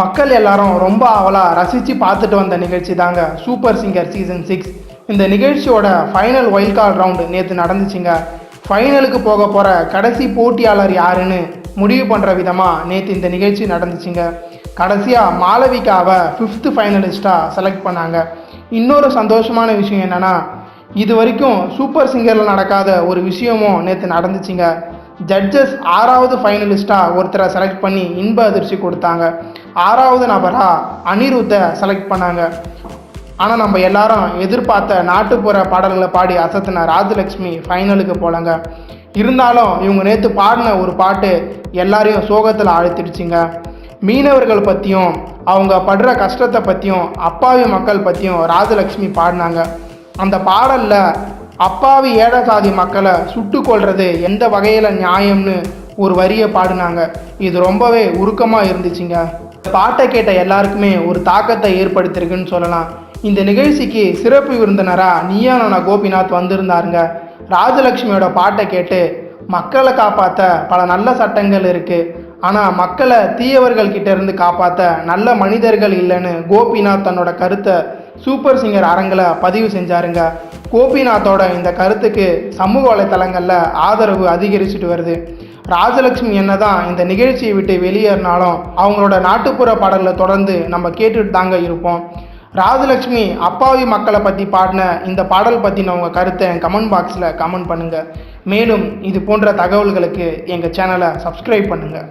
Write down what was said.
மக்கள் எல்லாரும் ரொம்ப அவளாக ரசித்து பார்த்துட்டு வந்த நிகழ்ச்சி தாங்க சூப்பர் சிங்கர் சீசன் சிக்ஸ் இந்த நிகழ்ச்சியோட ஃபைனல் ஒயில்ட் கார்டு ரவுண்டு நேற்று நடந்துச்சுங்க. ஃபைனலுக்கு போக போகிற கடைசி போட்டியாளர் யாருன்னு முடிவு பண்ணுற விதமாக நேற்று இந்த நிகழ்ச்சி நடந்துச்சுங்க. கடைசியாக மாளவிகாவை ஃபிஃப்த்து ஃபைனலிஸ்ட்டாக செலக்ட் பண்ணாங்க. இன்னொரு சந்தோஷமான விஷயம் என்னென்னா இது வரைக்கும் சூப்பர் சிங்கரில் நடக்காத ஒரு விஷயமும் நேற்று நடந்துச்சுங்க. ஜட்ஜஸ் ஆறாவது ஃபைனலிஸ்ட்டாக ஒருத்தரை செலக்ட் பண்ணி இன்ப அதிர்ச்சி கொடுத்தாங்க. ஆறாவது நபராக அனிருத்தை செலக்ட் பண்ணாங்க. ஆனால் நம்ம எல்லாரும் எதிர்பார்த்த நாட்டுப்புற பாடல்களை பாடி அசத்தின ராஜலக்ஷ்மி ஃபைனலுக்கு போலங்க. இருந்தாலும் இவங்க நேற்று பாடின ஒரு பாட்டு எல்லாரையும் சோகத்தில் ஆழ்த்திடுச்சிங்க. மீனவர்கள் பற்றியும் அவங்க படுற கஷ்டத்தை பற்றியும் அப்பாவி மக்கள் பற்றியும் ராஜலக்ஷ்மி பாடினாங்க. அந்த பாடலில் அப்பாவி ஏழசாதி மக்களை சுட்டு கொள்வது எந்த வகையில் நியாயம்னு ஒரு வரியை பாடினாங்க. இது ரொம்பவே உருக்கமாக இருந்துச்சுங்க. பாட்டை கேட்ட எல்லாருக்குமே ஒரு தாக்கத்தை ஏற்படுத்தியிருக்குன்னு சொல்லலாம். இந்த நிகழ்ச்சிக்கு சிறப்பு விருந்தினராக நீயானா கோபிநாத் வந்திருந்தாருங்க. ராஜலக்ஷ்மியோட பாட்டை கேட்டு மக்களை காப்பாற்ற பல நல்ல சட்டங்கள் இருக்குது ஆனால் மக்களை தீயவர்கள் கிட்டேருந்து காப்பாற்ற நல்ல மனிதர்கள் இல்லைன்னு கோபிநாத் தன்னோட கருத்தை சூப்பர் சிங்கர் அரங்கில் பதிவு செஞ்சாருங்க. கோபிநாத்தோட இந்த கருத்துக்கு சமூக வலைத்தளங்களில் ஆதரவு அதிகரிச்சுட்டு வருது. ராஜலக்ஷ்மி என்னதான் இந்த நிகழ்ச்சியை விட்டு வெளியேறினாலும் அவங்களோட நாட்டுப்புற பாடல்களை தொடர்ந்து நம்ம கேட்டுட்டு தாங்க இருப்போம். ராஜலக்ஷ்மி அப்பாவி மக்களை பற்றி பாடின இந்த பாடல் பற்றின உங்கள் கருத்தை என் கமெண்ட் பாக்ஸில் கமெண்ட் பண்ணுங்கள் மேலும் இது போன்ற தகவல்களுக்கு எங்கள் சேனலை சப்ஸ்கிரைப் பண்ணுங்கள்